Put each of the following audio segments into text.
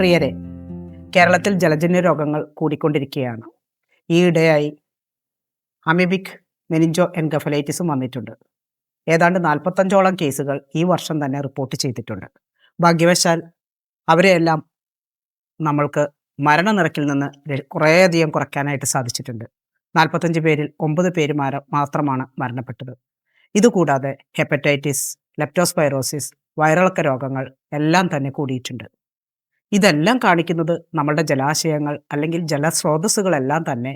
പ്രിയരെ കേരളത്തിൽ ജലജന്യ രോഗങ്ങൾ കൂടിക്കൊണ്ടിരിക്കുകയാണ്. ഈയിടെയായി അമിബിക് മെനിഞ്ചോ എൻകഫലൈറ്റിസും വന്നിട്ടുണ്ട്. ഏതാണ്ട് നാൽപ്പത്തഞ്ചോളം കേസുകൾ ഈ വർഷം തന്നെ റിപ്പോർട്ട് ചെയ്തിട്ടുണ്ട്. ഭാഗ്യവശാൽ അവരെയെല്ലാം നമ്മൾക്ക് മരണനിരക്കിൽ നിന്ന് കുറേയധികം കുറയ്ക്കാനായിട്ട് സാധിച്ചിട്ടുണ്ട്. നാൽപ്പത്തഞ്ച് പേരിൽ ഒമ്പത് പേര് മാത്രമാണ് മരണപ്പെട്ടത്. ഇതുകൂടാതെ ഹെപ്പറ്റൈറ്റിസ് ലെപ്റ്റോസ്പൈറോസിസ് വയറിളക്ക രോഗങ്ങൾ എല്ലാം തന്നെ കൂടിയിട്ടുണ്ട്. ഇതെല്ലാം കാണിക്കുന്നത് നമ്മളുടെ ജലാശയങ്ങൾ അല്ലെങ്കിൽ ജലസ്രോതസ്സുകളെല്ലാം തന്നെ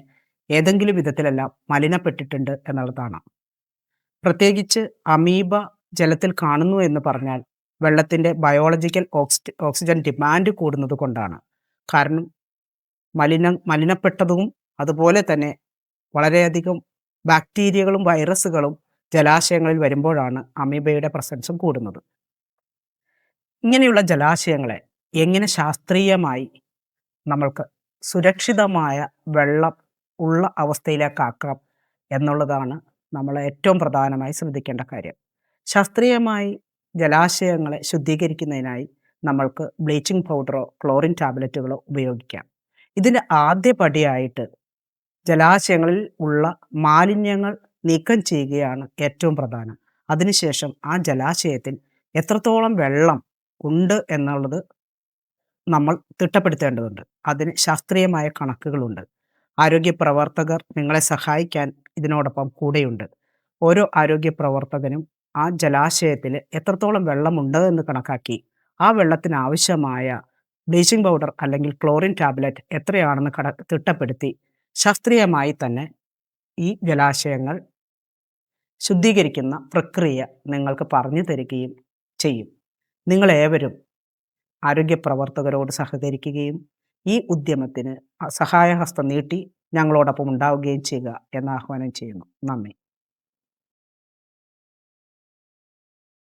ഏതെങ്കിലും വിധത്തിലെല്ലാം മലിനപ്പെട്ടിട്ടുണ്ട് എന്നുള്ളതാണ്. പ്രത്യേകിച്ച് അമീബ ജലത്തിൽ കാണുന്നു എന്ന് പറഞ്ഞാൽ വെള്ളത്തിന്റെ ബയോളജിക്കൽ ഓക്സി ഓക്സിജൻ ഡിമാൻഡ് കൂടുന്നത് കൊണ്ടാണ്. കാരണം മലിന മലിനപ്പെട്ടതും അതുപോലെ തന്നെ വളരെയധികം ബാക്ടീരിയകളും വൈറസുകളും ജലാശയങ്ങളിൽ വരുമ്പോഴാണ് അമീബയുടെ പ്രസൻസും കൂടുന്നത്. ഇങ്ങനെയുള്ള ജലാശയങ്ങളെ എങ്ങനെ ശാസ്ത്രീയമായി നമ്മൾക്ക് സുരക്ഷിതമായ വെള്ളം ഉള്ള അവസ്ഥയിലേക്കാക്കാം എന്നുള്ളതാണ് നമ്മൾ ഏറ്റവും പ്രധാനമായി ശ്രദ്ധിക്കേണ്ട കാര്യം. ശാസ്ത്രീയമായി ജലാശയങ്ങളെ ശുദ്ധീകരിക്കുന്നതിനായി നമ്മൾക്ക് ബ്ലീച്ചിങ് പൗഡറോ ക്ലോറിൻ ടാബ്ലറ്റുകളോ ഉപയോഗിക്കാം. ഇതിന്റെ ആദ്യ പടിയായിട്ട് ജലാശയങ്ങളിൽ ഉള്ള മാലിന്യങ്ങൾ നീക്കം ചെയ്യുകയാണ് ഏറ്റവും പ്രധാനം. അതിനുശേഷം ആ ജലാശയത്തിൽ എത്രത്തോളം വെള്ളം ഉണ്ട് എന്നുള്ളത് നമ്മൾ തിട്ടപ്പെടുത്തേണ്ടതുണ്ട്. അതിന് ശാസ്ത്രീയമായ കണക്കുകളുണ്ട്. ആരോഗ്യ പ്രവർത്തകർ നിങ്ങളെ സഹായിക്കാൻ ഇതിനോടൊപ്പം കൂടെയുണ്ട്. ഓരോ ആരോഗ്യ പ്രവർത്തകനും ആ ജലാശയത്തിൽ എത്രത്തോളം വെള്ളമുണ്ട് എന്ന് കണക്കാക്കി ആ വെള്ളത്തിന് ആവശ്യമായ ബ്ലീച്ചിങ് പൗഡർ അല്ലെങ്കിൽ ക്ലോറിൻ ടാബ്ലറ്റ് എത്രയാണെന്ന് കട തിട്ടപ്പെടുത്തി ശാസ്ത്രീയമായി തന്നെ ഈ ജലാശയങ്ങൾ ശുദ്ധീകരിക്കുന്ന പ്രക്രിയ നിങ്ങൾക്ക് പറഞ്ഞു തരികയും ചെയ്യും. നിങ്ങളേവരും ആരോഗ്യ പ്രവർത്തകരോട് സഹകരിക്കുകയും ഈ ഉദ്യമത്തിന് സഹായഹസ്തം നീട്ടി ഞങ്ങളോടൊപ്പം ഉണ്ടാവുകയും ചെയ്യുക എന്ന് ആഹ്വാനം ചെയ്യുന്നു. നന്ദി.